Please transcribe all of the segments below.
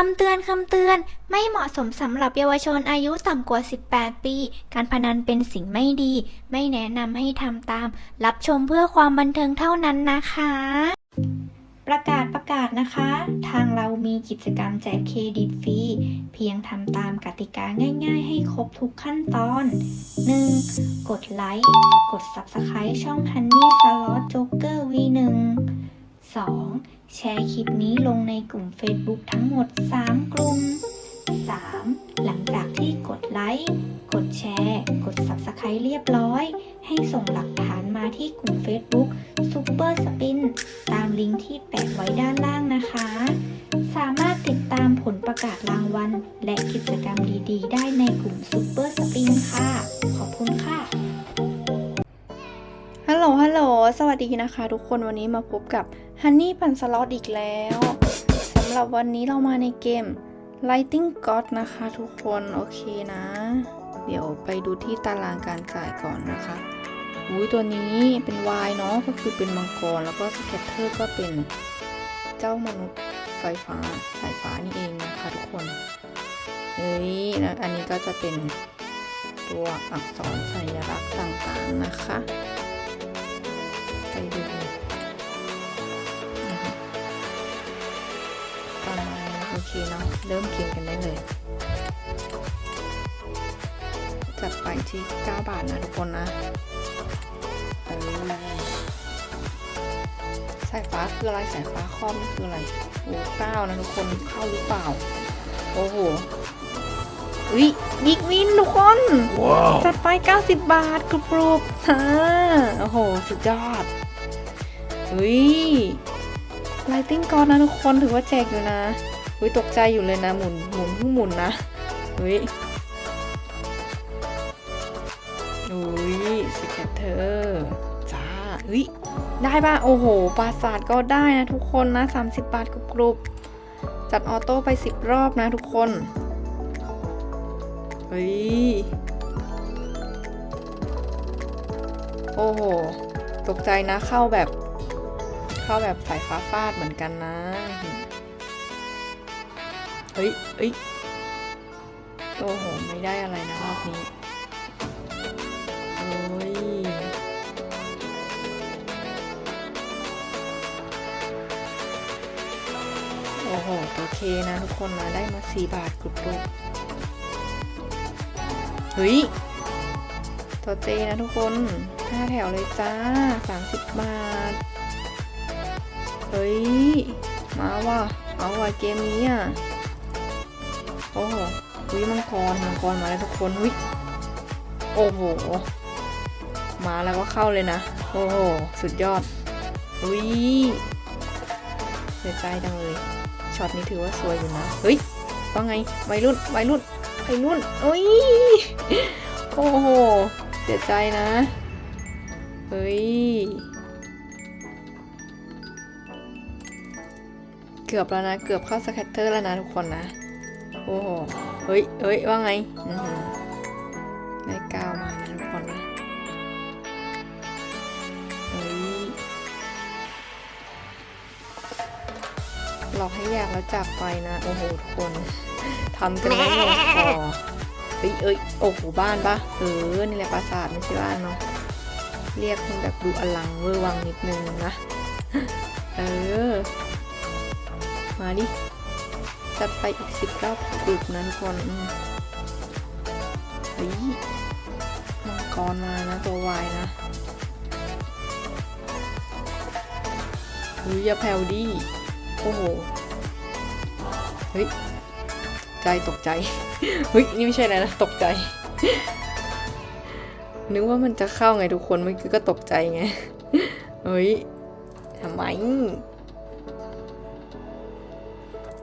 คำเตือนคำเตือน ไม่เหมาะสมสำหรับเยาวชนอายุต่ำกว่า 18 ปี การพนันเป็นสิ่งไม่ดี ไม่แนะนำให้ทำตาม รับชมเพื่อความบันเทิงเท่านั้นนะคะ ประกาศประกาศนะคะ ทางเรามีกิจกรรมแจกเครดิตฟรี เพียงทำตามกติกาง่าย ๆ ให้ครบทุกขั้นตอน 1. กดไลค์ กด Subscribe ช่อง Honey Slot Joker V1 2. แชร์คลิปนี้ลงในกลุ่ม Facebook ทั้งหมด 3 กลุ่ม 3. หลังจากที่กดไลค์ กดแชร์ กด Subscribe เรียบร้อย ให้ส่งหลักฐานมาที่กลุ่ม Facebook Super Spin ตามลิงก์ที่แปะไว้ด้านล่างนะคะ สามารถติดตามผลประกาศรางวัล และกิจกรรมดีๆ ได้ในกลุ่ม Super Spin ค่ะ ขอบคุณค่ะ ลโหล ฮัลโหล สวัสดีนะคะ ทุกคน วันนี้มาพบกับฮันนี่ปันสล็อตอีกแล้วสำหรับวันนี้เรามาในเกม Lighting God นะคะทุกคน โอเคนะ เดี๋ยวไปดูที่ตารางการจ่ายก่อนนะคะ อุ้ยตัวนี้เป็นวายเนาะ ก็คือเป็นมังกร แล้วก็สเก็ตเตอร์ก็เป็นเจ้ามนุษย์ไฟฟ้าสายฟ้านี่เองนะคะทุกคน เฮ้ยแล้วอันนี้ก็จะเป็นตัวอักษรสัญลักษณ์ต่างๆนะคะ นี้โอเคเนาะเริ่มกินกันได้เลย จัดไปที่ 9 บาทนะทุกคนนะเออสายฟ้าคืออะไรสายฟ้าครอบนี่คืออะไรโอ้เก้านะทุกคนเข้าหรือเปล่า โอ้โหอุ้ยบิ๊กวินทุกคนจัดไป 90 บาทกรุบกรุบฮ่าโอ้โห สุดยอดเฮ้ยไลติ้งก่อนนะทุกคนถือว่าแจกอยู่นะ เฮ้ยตกใจอยู่เลยนะหมุนหมุนเพิ่งหมุนนะเฮ้ยอุ้ยสเก็ตเตอร์จ้าเฮ้ยได้ป่ะ โอ้โห ปราสาทก็ได้นะทุกคนนะ 30 บาทกรุบกรุบจัดออโต้ไป 10 รอบนะทุกคนเฮ้ย โอ้โห ตกใจนะเข้าแบบ เข้าแบบสายฟ้าฟาดเหมือนกันนะ เฮ้ยเฮ้ยโอ้โห ไม่ได้อะไรนะรอบนี้ โอ้ย โอ้โหโอเคนะทุกคนนะได้มา4บาทกรุบกรุบเฮ้ย ตัวเจนะทุกคน5แถวเลยจ้า30บบาท เฮ้ย มาว่ะ เอาว่ะเกมนี้อะ อ้โหวิมังกรมังกรมาแล้วทุกคนวิโอ้โห มาแล้วก็เข้าเลยนะ โอ้โห สุดยอดวิเสียใจจังเลยช็อตนี้ถือว่าสวยอยู่นะ เฮ้ย ว่าไงวัยรุ่นวัยรุ่นวัยรุ่นโอ้ย โอ้โห เสียใจนะ เฮ้ย เกือบแล้วนะ เกือบเข้าสแคตเตอร์แล้วนะทุกคนนะ โอ้โห เฮ้ยเฮ้ย ว่าไงอือหือได้ก้าวมานะทุกคนนะเฮ้ยหลอกให้อยากแล้วจากไปนะ โอ้โห ทุกคนทำกันไม่ลงคอเฮ้ยเอ้ยโอ้โห บ้านปะเออ นี่แหละปราสาทไม่ใช่บ้านเนาะ เรียกมันแบบดูอลังเวอร์วังนิดนึงนะ เออ มาดิ จัดไปอีกสิบรอบกรุบนะทุกคนอืมเฮ้ยมังกรมานะตัววายนะเฮ้ยอย่าแผ่วดิโอ้โห เฮ้ย ใจตกใจ เฮ้ย นี่ไม่ใช่อะไรนะ ตกใจ นึกว่ามันจะเข้าไงทุกคนเมื่อกี้ก็ตกใจไง เฮ้ยทำไม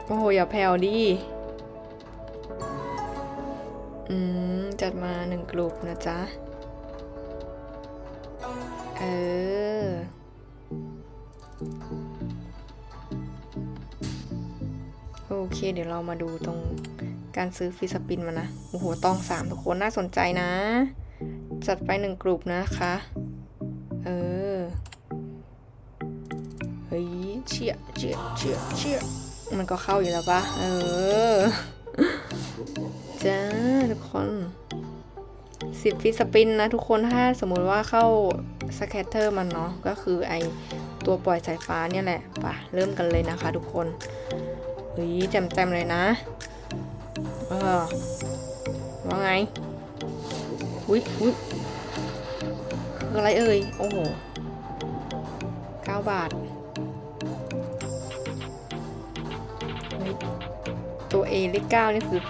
โอ้โหอย่าแผ่วดิอืม จัดมาหนึ่งกลุ่มนะจ๊ะ เออ โอเค เดี๋ยวเรามาดูตรงการซื้อฟรีสปินมานะ โอ้โห ตองสามทุกคนน่าสนใจนะ จัดไปหนึ่งกลุ่มนะคะ เออ เฮ้ย เชี่ยเชี่ยเชี่ยเชี่ย มันก็เข้าอยู่แล้วปะเออจ้าทุกคนสิบฟิสปินนะทุกคนถ้าสมมุติว่าเข้าสแคตเตอร์มันเนาะก็คือไอตัวปล่อยสายฟ้าเนี่ยแหละปะเริ่มกันเลยนะคะทุกคนเฮ้ยแจมๆเลยนะ เออว่าไงอุ้ยอุ้ยคืออะไรเอ่ย โอ้โหเก้าบาท ตัวเอเลขเก้านี่คือ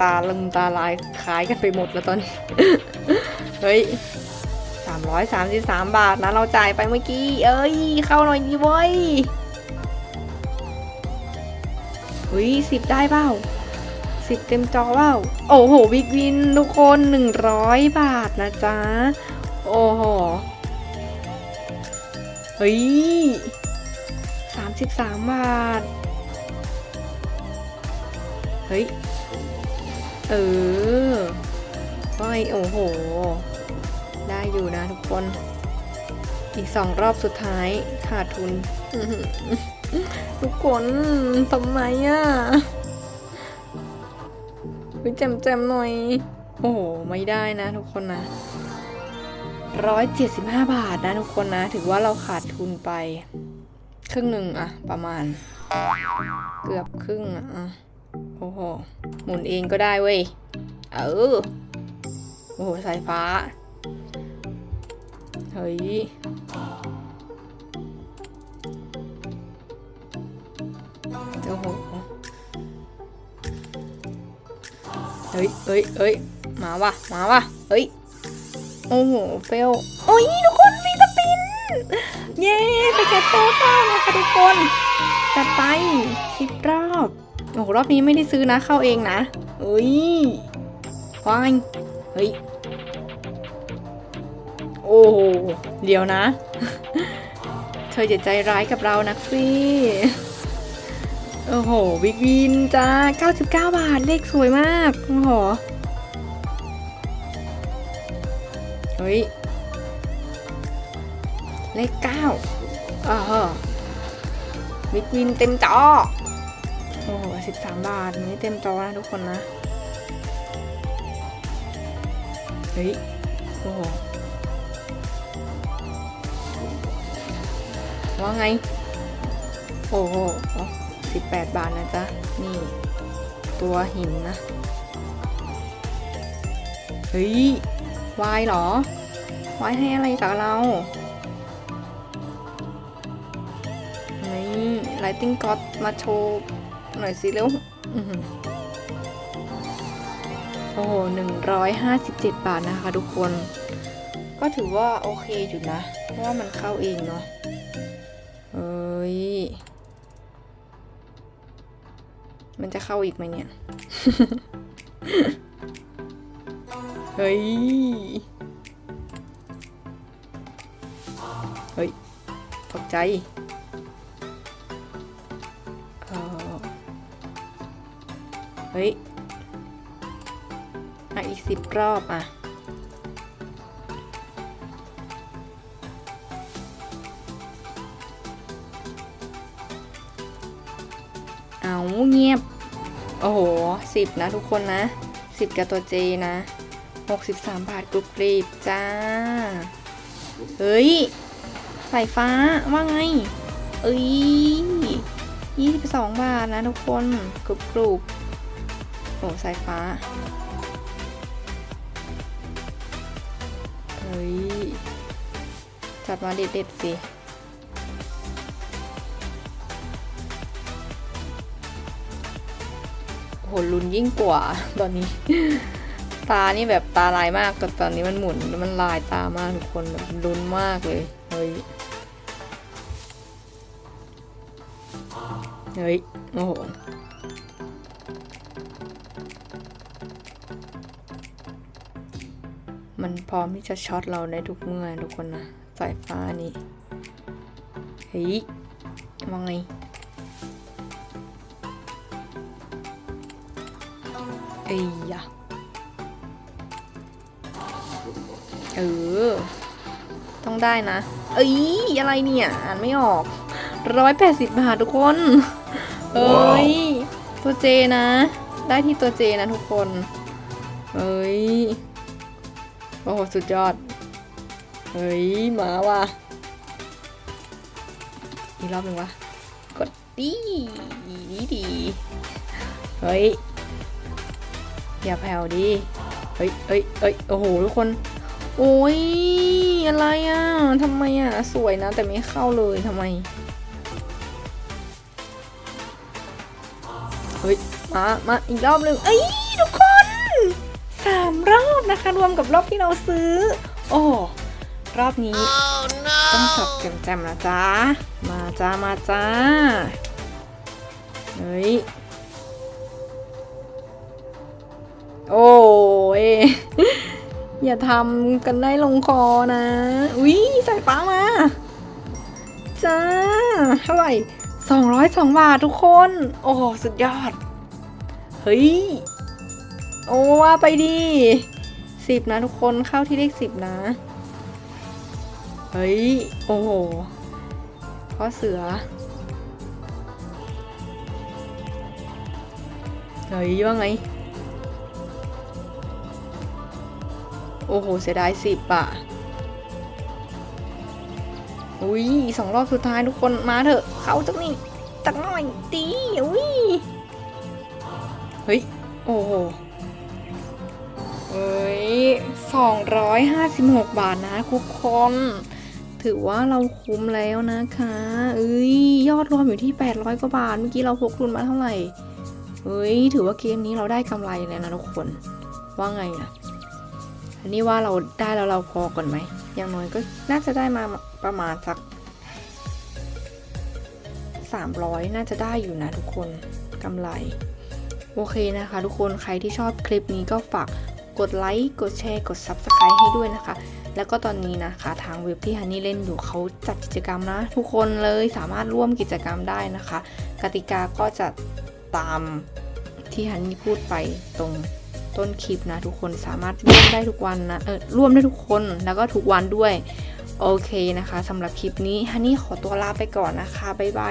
ตาลึมตาลายคล้ายกันไปหมดแล้วตอนนี้ เฮ้ยสามร้อยสามสิบสามบาทนะเราจ่ายไปเมื่อกี้ เอ้ย เข้าหน่อยดีเว้ยเฮ้ยสิบได้เปล่าสิบเต็มจอเปล่าโอ้โหวิกวินทุกคนหนึ่งร้อยบาทนะจ๊ะ โอ้โห เฮ้ยสามสิบสามบาท เฮ้ย เออไม่โอ้โห ได้อยู่นะทุกคน อีกสองรอบสุดท้ายขาดทุน ทุกคนทำไมอะไปแจมๆหน่อย โอ้โห ไม่ได้นะทุกคนนะร้อยเจ็ดสิบห้าบาทนะทุกคนนะ ถือว่าเราขาดทุนไป ครึ่งหนึ่งอะประมาณ เกือบครึ่งอะ โอ้โห หมุนเองก็ได้เว้ย เออ โอ้โห สายฟ้า เฮ้ย โอ้โห เฮ้ยเฮ้ยเฮ้ยมาว่ะ มาว่ะ เฮ้ย โอ้โห เฟล โอ้ย ทุกคนมีสปิน เย้สเก็ตโตเข้าเลยค่ะทุกคน จัดไปสิบรอบ โอ้โหรอบนี้ไม่ได้ซื้อนะเข้าเองนะเอ้ยวายเฮ้ย โอ้โหเดี๋ยวนะ เธออย่าใจร้ายกับเรานักสิโอ้โหวิกวินจ้า 99 บาท เลขสวยมาก โอ้โห เฮ้ย เลขเก้าอ่าฮะวิกวินเต็มจอ โอ้โหสิบสามบาทนี่เต็มจอนะทุกคนนะ เฮ้ย โอ้โห ว่าไง โอ้โหสิบแปดบาทนะจ๊ะ นี่ ตัวหินนะ เฮ้ย วายเหรอ วายให้อะไรกับเรานี่ไลติงก็อดมาโชว์ หน่อยสิเร็วอื้อหือโอ้โหหนึ่งร้อยห้าสิบเจ็ดบาทนะคะทุกคน ก็ถือว่าโอเคอยู่นะ เพราะว่ามันเข้าเองเนาะเอ้ย มันจะเข้าอีกไหมเนี่ย เฮ้ย เฮ้ย ตกใจ เฮ้ยอะอีกสิบรอบอะเอาเงียบ โอ้โหสิบนะทุกคนนะสิบกับตัวเจนะหกสิบสามบาทกรุบกรีบจ้า เฮ้ยสายฟ้าว่าไง เอ้ยยี่สิบสองบาทนะทุกคนกรุบกรุบ อ้สายฟ้า เฮ้ย จัดมาเด็ดๆสิโอ้โหลุ้นยิ่งกว่าตอนนี้ ตานี่แบบตาลายมากกับตอนนี้มันหมุนมันลายตามากทุกคนแบบลุ้นมากเลย เฮ้ย เฮ้ย โอ้โห มันพร้อมที่จะช็อตเราในทุกเมื่อทุกคนนะสายฟ้านี่เฮ้ยว่าไงเอ้ยยะเออ ต้องได้นะ เอ้ย อะไรเนี่ย อ่านไม่ออกร้อยแปดสิบบาททุกคน เอ้ย ตัวเจนะ ได้ที่ตัวเจนะทุกคน เอ้ย โอ้โหสุดยอด เฮ้ยมาว่ะอีกรอบหนึ่งวะ กดดีดีดี เฮ้ย อย่าแผ่วดิ เฮ้ยเฮ้ยเฮ้ยโอ้โหทุกคน โอ้ย อะไรอะทำไมอะ สวยนะ แต่ไม่เข้าเลยทำไม เฮ้ย มา มา อีกรอบหนึ่งเอ้ย ทุกคนสามรอบนะคะ รวมกับรอบที่เราซื้อ โอ้รอบนี้ต้องจับแจมๆนะจ๊ะ มาจ้ามาจ้าเฮ้ยโอ้ยอย่าทำกันได้ลงคอนะ อุ้ยสายฟ้ามาจ้าเท่าไหร่สองร้อยสองบาททุกคน โอ้โหสุดยอด เฮ้ย โอ้ว่าไปดีสิบนะทุกคนเข้าที่เลขสิบนะ เฮ้ย โอ้โหพ่อเสือ เฮ้ยว่าไง โอ้โห เสียดายสิบอะอุ้ยสองรอบสุดท้ายทุกคนมาเถอะ เข้าจักนี่จักหน่อยดีอุ้ย เฮ้ย โอ้โห ฮ้ยสองร้อยห้าสิบาทนะทุกคน ถือว่าเราคุ้มแล้วนะคะเอ้ยยอดรวมอยู่ที่ 800 กว่าบาท เมื่อกี้เราพกทุนมาเท่าไหร่เฮ้ย ถือว่าเกมนี้เราได้กำไรเลยนะทุกคน ว่าไงอะอันนี้ว่าเราได้แล้วเราพอก่อนไหม อย่างน้อยก็น่าจะได้มาประมาณสัก 300 น่าจะได้อยู่นะทุกคนกำไร โอเคนะคะ ทุกคนใครที่ชอบคลิปนี้ก็ฝาก กดไลค์กดแชร์ กด Subscribe ให้ด้วยนะคะ แล้วก็ตอนนี้นะคะทางเว็บที่ฮันนี่เล่นอยู่เขาจัดกิจกรรมนะ ทุกคนเลยสามารถร่วมกิจกรรมได้นะคะ กติกาก็จะตามที่ฮันนี่พูดไปตรงต้นคลิปนะทุกคนสามารถร่วมได้ทุกวันนะเออร่วมได้ทุกคนแล้วก็ทุกวันด้วย โอเคนะคะสำหรับคลิปนี้ฮันนี่ขอตัวลาไปก่อนนะคะบ๊ายบาย